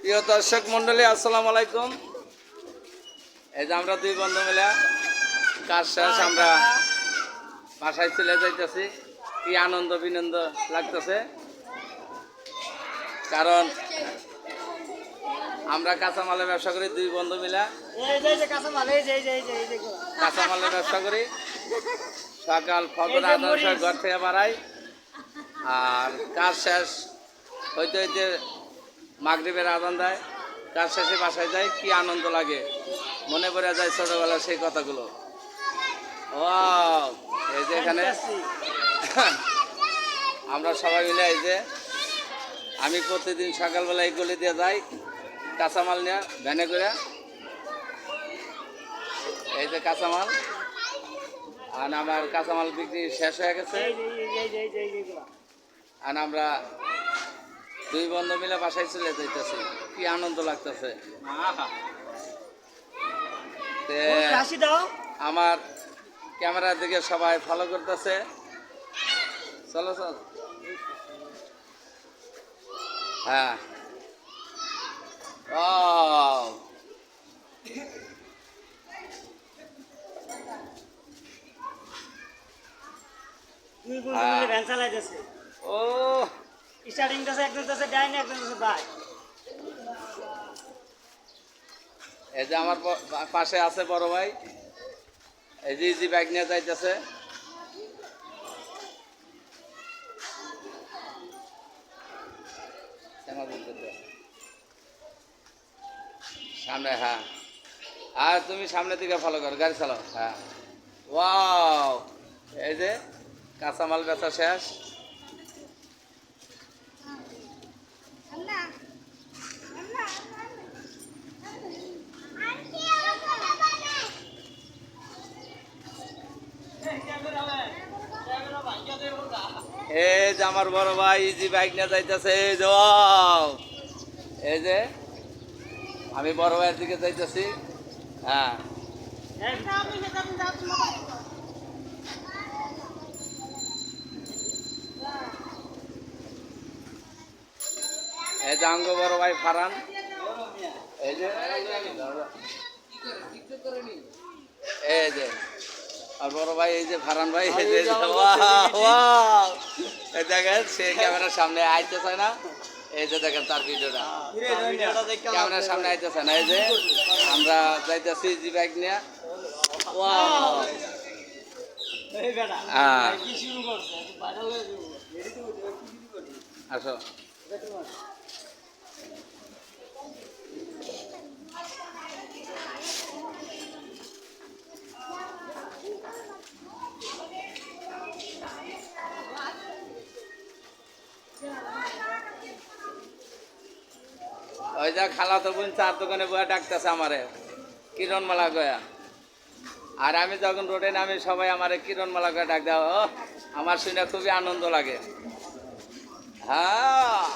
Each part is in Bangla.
প্রিয় দর্শক মন্ডলী আসসালামু আলাইকুম। এই যে আমরা দুই বন্ধু মিলে কাজ শেষ আমরা বাসায় চলে যাইতেছি। কি আনন্দ বিনন্দ লাগতেছে? কারণ আমরা কাঁচামালের ব্যবসা করি দুই বন্ধু মিলে। কাঁচামালের ব্যবসা করি। সকাল এই যে ঘর থেকে বাড়াই। আর কাজ শেষ হইতে হইতে মাগরিবের আদান দেয় তার শেষে বাসায় যায় কি আনন্দ লাগে মনে পড়ে যায় ছোটবেলার সেই কথাগুলো ও এই যে এখানে আমরা সবাই মিলে এই যে আমি প্রতিদিন সকালবেলা এই গলি দিয়ে যাই কাঁচামাল নিয়ে ভ্যানে করে এই যে কাঁচামাল আর আমার কাঁচামাল বিক্রি শেষ হয়ে গেছে। আর আমরা দুই বন্ধু মিলে বাসায় চলে যাইতেছি। কি আনন্দ লাগতেছে। আমার ক্যামেরার দিকে সবাই ফলো করতেছে। চলো চল। হ্যাঁ। ও হ্যাঁ। ও স্টার্টিং আছে একজন আছে ডাইনে, একজন আছে বাই এই যে আমার পাশে আছে বড় ভাই। এই যে ইজি বাইক নিয়ে যাইতেছে। সামনে হ্যাঁ। আর তুমি সামনের দিকে ফলো করো, গাড়ি চালাও হ্যাঁ। ওয়াও এই যে কাঁচামাল বেচা শেষ। যে আমার বড় ভাই, ইজি বাইক নিয়ে যাইতেছে এই যে এই যে, আমি বড় ভাইয়ের দিকে যাইতেছি। হ্যাঁ। এই যে আঙ্গ বড় ভাই ফারান। এই যে। এই যে। আর বড় ভাই এই যে ফারান ভাই এই যে দেখেন সে ক্যামেরার সামনে আইতে চায় না। এই যে দেখেন তার ভিডিওটা। ক্যামেরার সামনে আইতেছে না এই যে আমরা যাইতেছি জি বাইক নিয়ে আসো। ওই যা খালা তো বোন চার দোকানে বয়ে ডাকতেছে আমারে। কিরণমালা গয়া আর আমি যখন রোডে নামি, সবাই আমারে কিরণমালা গয়া ডাক দেওয়া ও আমার শুনে খুবই আনন্দ লাগে। হ্যাঁ।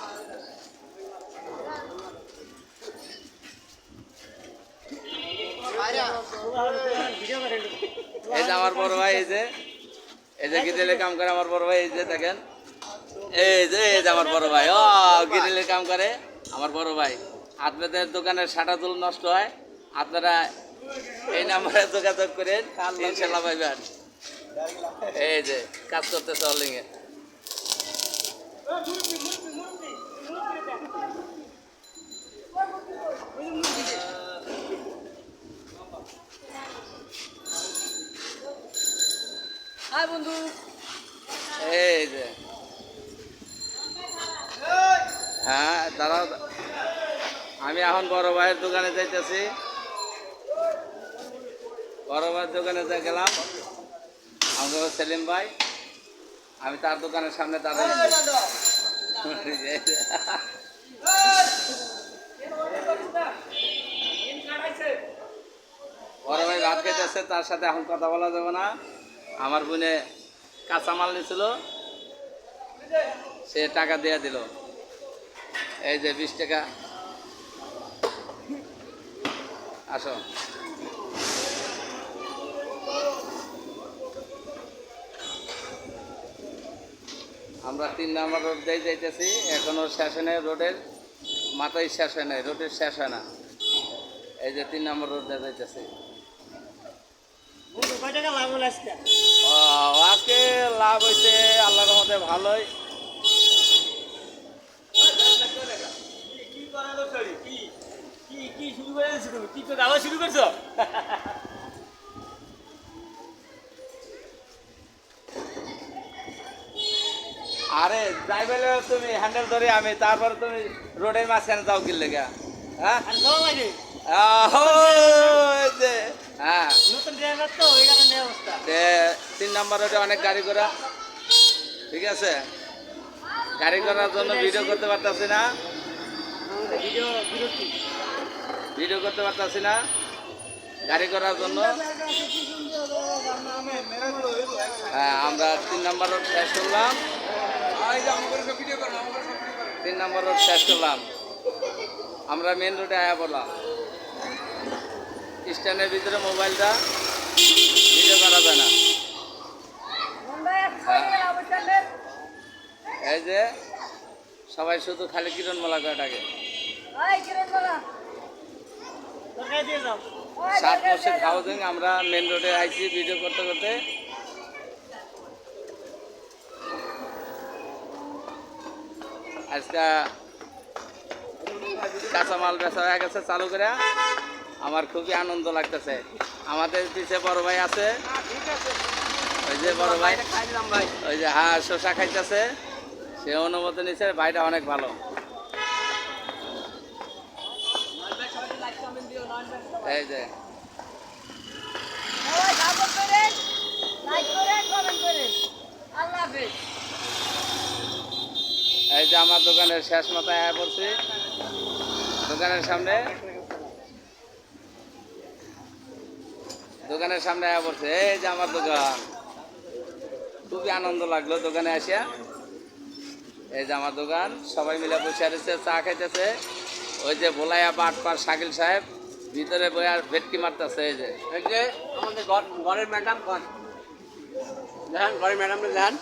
এই যে আমার বড় ভাই, এই যে এই যে গিরিলের কাম করে আমার বড় ভাই, এই যে দেখেন। এই যে এই যে আমার বড় ভাই, ও গিরিলের কাম করে আমার বড় ভাই। আপনাদের দোকানের সাটা তুল নষ্ট হয় আপনারা এই নাম্বারে যোগাযোগ করেন ইনশাল্লাহ পাইবেন। এই যে কাজ করতেছে অলিংয়ে হাই বন্ধু। এই যে। হ্যাঁ দাঁড়াও। আমি এখন বড় ভাইয়ের দোকানে যাইতেছি। বড় ভাইয়ের দোকানে যাই গেলাম, আমাকে সেলিম ভাই, আমি তার দোকানের সামনে দাঁড়াই বড় ভাই ভাত খেতেছে, তার সাথে এখন কথা বলা যাবে না। আমার বোনে কাঁচামাল নিছিল, সে টাকা দিয়ে দিল। এই যে বিশ টাকা আসো। আমরা তিন নম্বর রোড দিয়ে যাইতেছি। এখনও স্টেশনের রোডের। মাথায় শেষ হয় নাই রোডের শেষ হয় না। এই যে তিন নম্বর রোড দিয়ে যাইতেছি। আজকে? লাভ হয়েছে আল্লাহর রহমতে ভালোই কি করালো সরি কি কি কি শুরু করে দিয়েছ তুমি? কি তো দাওয়া শুরু করছ? আরে যাই বলে তুমি হ্যান্ডেল ধরে আমি তারপরে তুমি রোডের মাঝখানে যাও কি লেগে? হ্যাঁ? হ্যাঁ। নতুন ড্রাইভার তো ওই কারণে অবস্থা। তিন নম্বর রোডে অনেক গাড়ি ঘোড়া। ঠিক আছে? গাড়ি করার জন্য ভিডিও করতে পারতাছি না। ভিডিও বিরতি ভিডিও করতে পারতাছি না। গাড়ি করার জন্য। হ্যাঁ আমরা তিন নম্বর রোড শেষ করলাম। তিন নম্বর রোড শেষ করলাম। আমরা মেন রোডে আয়া পড়লাম। স্ট্যান্ডের ভিতরে মোবাইলটা ভিডিও করা যায় না। এই যে, সবাই শুধু খালি কিরণ মেলা করে ডাকে যাও সাত মসজিদ হাউজিং আমরা মেন রোডে আইছি ভিডিও করতে করতে। আজকে কাঁচামাল বেচা হয়ে গেছে চালু করে। আমার খুবই আনন্দ লাগতেছে। আমাদের পিছে বড় ভাই আছে। ওই যে বড় ভাই, ওই যে হ্যাঁ শশা খাইতেছে। সে অনুমতি নিচ্ছে ভাইটা অনেক ভালো। এই যে। এই যে আমার দোকানের শেষ মাথায় আয়া পড়ছি। দোকানের সামনে। দোকানের সামনে আয়া পড়ছে। এই যে আমার দোকান। খুবই আনন্দ লাগল দোকানে আসিয়া। এই যে আমার দোকান। সবাই মিলে বসে রয়েছে চা খাইতেছে। ওই যে ভোলাইয়া বাটপার শাকিল সাহেব। ভিতরে বই আর ভেটকি মারতেছে এই যে। এই যে আমাদের ঘর- ঘরের ম্যাডাম কন দেখেন ঘরের ম্যাডামটা দেখেন।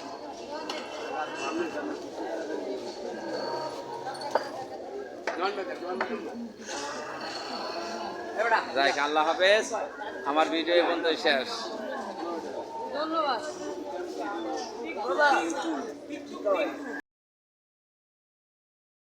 যাই আল্লাহ হাফেজ। আমার ভিডিও এই পর্যন্ত শেষ। ধন্যবাদ।